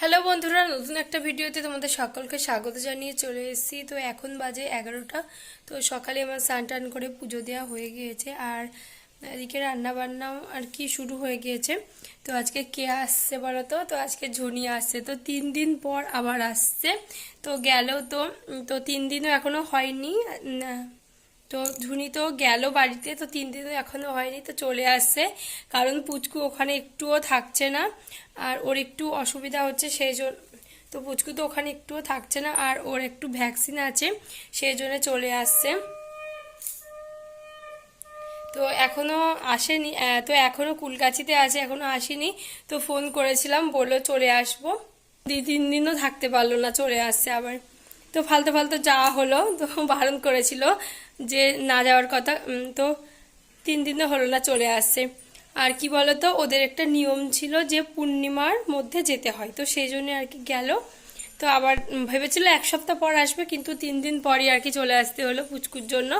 Hello বন্ধুরা, নতুন একটা ভিডিওতে তোমাদের সকলকে স্বাগত জানিয়ে চলে এসেছি। তো এখন বাজে এগারোটা, তো সকালে আমার স্নান টান করে পুজো দেওয়া হয়ে গিয়েছে আর এদিকে রান্না বান্নাও আর কি শুরু হয়ে গিয়েছে। তো আজকে কে আসছে বলো তো? তো আজকে ঝুনি আসছে। তো তিন দিন পর আবার আসছে। তো গেল তো তো তিন দিনও এখনও হয়নি। তো ধুনি তো গেল বাড়িতে, তো তিন দিনও এখনও হয়নি, তো চলে আসছে। কারণ পুচকু ওখানে একটুও থাকছে না, আর ওর একটু অসুবিধা হচ্ছে সেই জন্য, তো পুচকু তো ওখানে একটুও থাকছে না, আর ওর একটু ভ্যাকসিন আছে, সেই জন্য চলে আসছে। তো এখনও আসেনি তো এখনও কুলকাছিতে আছে, এখনও আসেনি, তো ফোন করেছিলাম, বলল চলে আসব। দি, তিন দিনও থাকতে পারল না, চলে আসছে আবার। তো ফালতু ফালতু যাওয়া হলো, তো বারণ করেছিল যে না যাওয়ার কথা তো তিন দিনও হলো না চলে আসছে। আর কি বলতো, ওদের একটা নিয়ম ছিল যে পূর্ণিমার মধ্যে যেতে হয়, তো সেই জন্য আর কি গেল। তো আবার ভেবেছিল এক সপ্তাহ পর আসবে, কিন্তু তিন দিন পরই আর কি চলে আসতে হলো পুচকুর জন্য।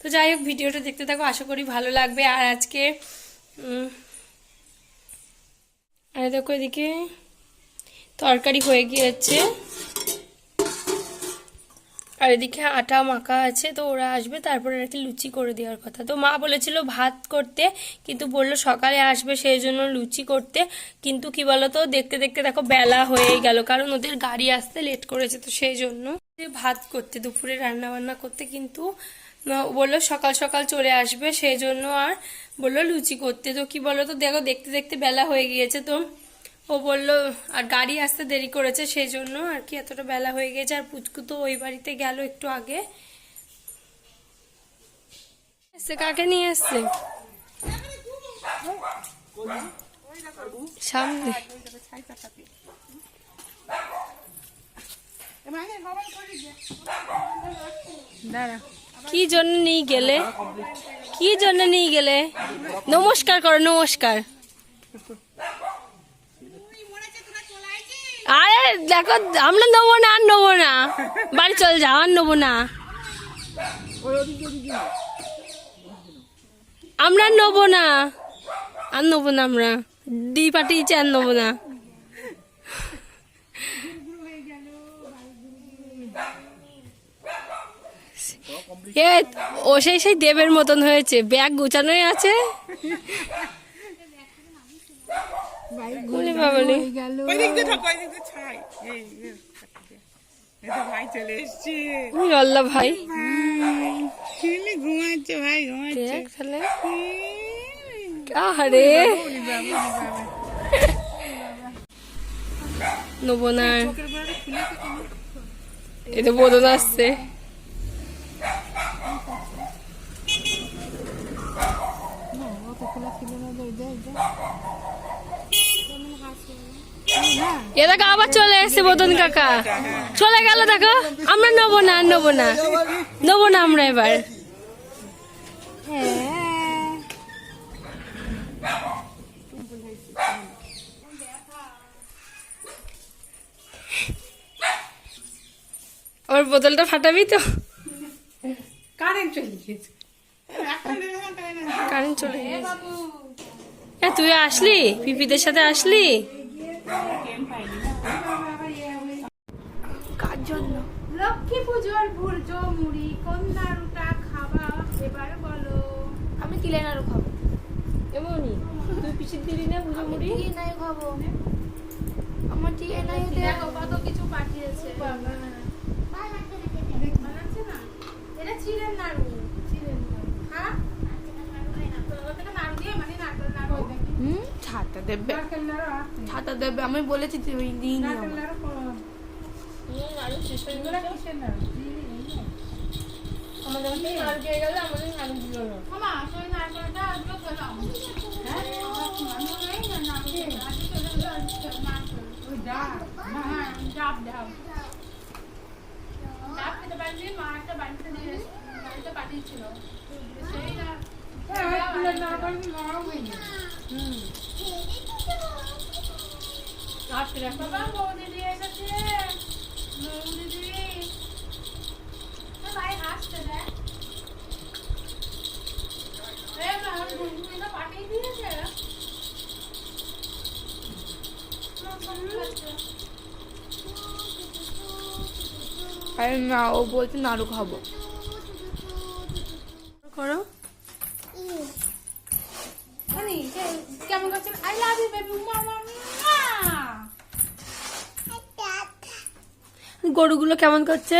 তো যাই হোক, ভিডিওটা দেখতে থাকো, আশা করি ভালো লাগবে। আর আজকে আর দেখো এদিকে তরকারি হয়ে গিয়েছে। আর এদিকে আটা মাখা আছে, তো ওরা আসবে, তারপরে আর কি লুচি করে দেওয়ার কথা। তো মা বলেছিল ভাত করতে, কিন্তু বলল সকালে আসবে সেই জন্য লুচি করতে। কিন্তু কি বলতো, দেখতে দেখতে দেখো বেলা হয়ে গেল, কারণ ওদের গাড়ি আসতে লেট করেছে, তো সেই জন্য ভাত করতে, দুপুরে রান্না বান্না করতে। কিন্তু বলল সকাল সকাল চলে আসবে, সেই জন্য আর বলল লুচি করতে। তো কি বলতো, দেখো দেখতে দেখতে বেলা হয়ে গিয়েছে, তো ও বলল, আর গাড়ি আসতে দেরি করেছে সেই জন্য আর কি এতটা বেলা হয়ে গেছে, আর পুচকু তো ওই বাড়িতে গেল একটু আগে। কাকে নিয়ে এসছে সামনে। কি জন্য নিয়ে গেলে? কি জন্য নিয়ে গেলে? নমস্কার করো, নমস্কার। দেখো, আমরা নেব না, আর নেব না। বাড়ি চল যাও, আর নেব না। আমরা নেব না। আর নেব না আমরা। দি পাঠিয়েছি, আর নেব না। এ, ও সেই সেই দেবের মতন হয়েছে। ব্যাগ গুছানোই আছে। বলি বাবলি ওই দিক দিয়ে থাকো ওই দিক দিয়ে ছাই এই এই, এই তো ভাই চলে এসছে। আল্লাহ ভাই। চিনি ঘুমাচ্ছে ভাই ঘুমাচ্ছে। তাহলে আরে নেব না এটা বোধন আসছে। এ দেখো আবার চলে এসছে বোধন কাকা। চলে গেল দেখো। আমরা নেব না নেব না। নেব না আমরা এবার। ওর বোতলটা ফাটাবি তো? কারেন্ট চলে কারেন্ট চলে গেছে তুই আসলি? পিপিদের সাথে আসলি? জন্য। লক্ষ্মী পুজোর ভুর্জ মুড়ি কোন নাড়ুটা খাবা এবার বলো। আমি কিলে নাড়ু খাব। এমনই? তুই পিছিয়ে দিলি না বুঝো মুড়ি? কি নাই খাব। আমার ঠিক নাই দেখো কত কিছু পাঠিয়েছে। বানাচ্ছে না? এটা চিড়ের নাড়ু। চিড়ের নাড়ু। হ্যাঁ? নাড়ু মানে ছাতা দেবে। নাড়ু ছাতা দেবে। আমি বলেছি তুই দিই দিয়ে মামা, সেই না, আজকে চলে গেলো, আজকে নারকেল। আরে না ও বলছে নাড়ু খাব। করো। হানি কেমন করছেন আই লাভ ইউ বেবি গরুগুলো কেমন করছে?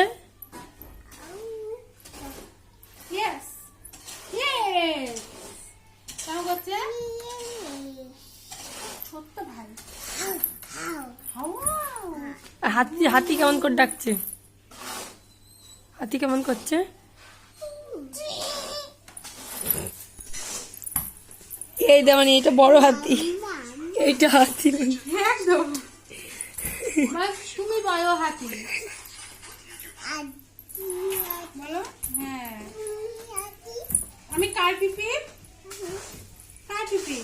আর হাতি হাতি কেমন করে ডাকছে? হাতি কেমন করছে? এই দেওয়ানি এটা বড় হাতি। এইটা হাতি। একদম। তুমি বলো হাতি। বলো হ্যাঁ। আমি কার পিপি কার পিপি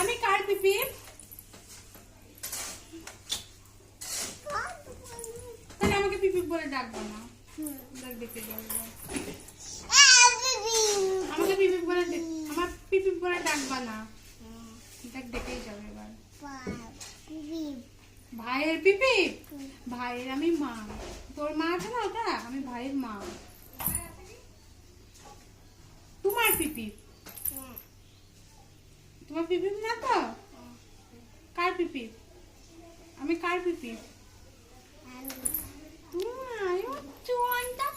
আমি কার পিপি তাহলে আমাকে পিপি বলে ডাকবো না। ডাক যাব আমাকে পিপি বলে আমার পিপি বলে ডাকবা না। দেখ ডেকেই যাবে এবার। ভাইয়ের পিপি? ভাইয়ের আমি মা। তোর মা আছে না ওটা? আমি ভাইয়ের মা। তোমার পিপি? তোমার পিপি না তো? কার পিপি? আমি কার পিপি তোমার ও চুয়ানটা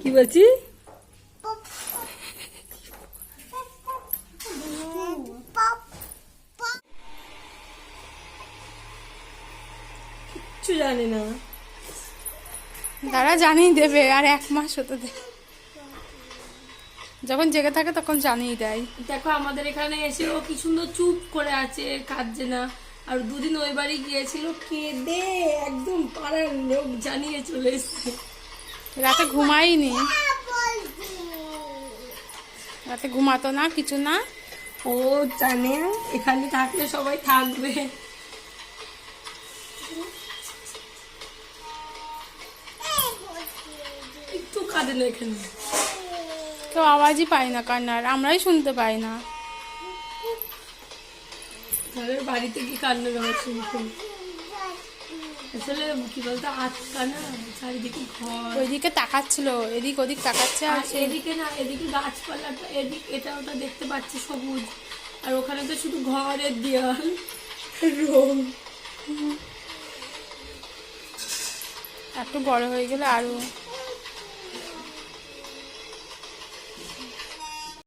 কি বলছি? কিচ্ছু জানি না। তারা জানিয়ে দেবে আর এক মাস হতে দে যখন জেগে থাকে তখন জানিয়ে দেয়। দেখো আমাদের এখানে এসে ও কি সুন্দর চুপ করে আছে কাঁদছে না। আর দুদিন ওই বাড়ি গিয়েছিল কেঁদে একদম পাড়ার লোক জানিয়ে চলে এসছে। রাতে ঘুমাইনি রাতে ঘুমাতো না কিছু না। ও জানে এখানে থাকলে সবাই থাকবে। একটু কাঁদে না এখানে। কেউ আওয়াজই পাই না কান্নার আমরাই শুনতে পাই না। বাড়িতে কি কান্নার আওয়াজ শুনতে আসলে কি বলতো আটকা না চারিদিকে ঘর। ওইদিকে তাকাচ্ছিল এদিক ওদিক তাকাচ্ছে আর এদিকে না এদিকে গাছপালাটা এদিক এটা ওটা দেখতে পাচ্ছি সবুজ। আর ওখানে তো শুধু ঘরের দেয়াল রোম। একটু বড় হয়ে গেলে আরও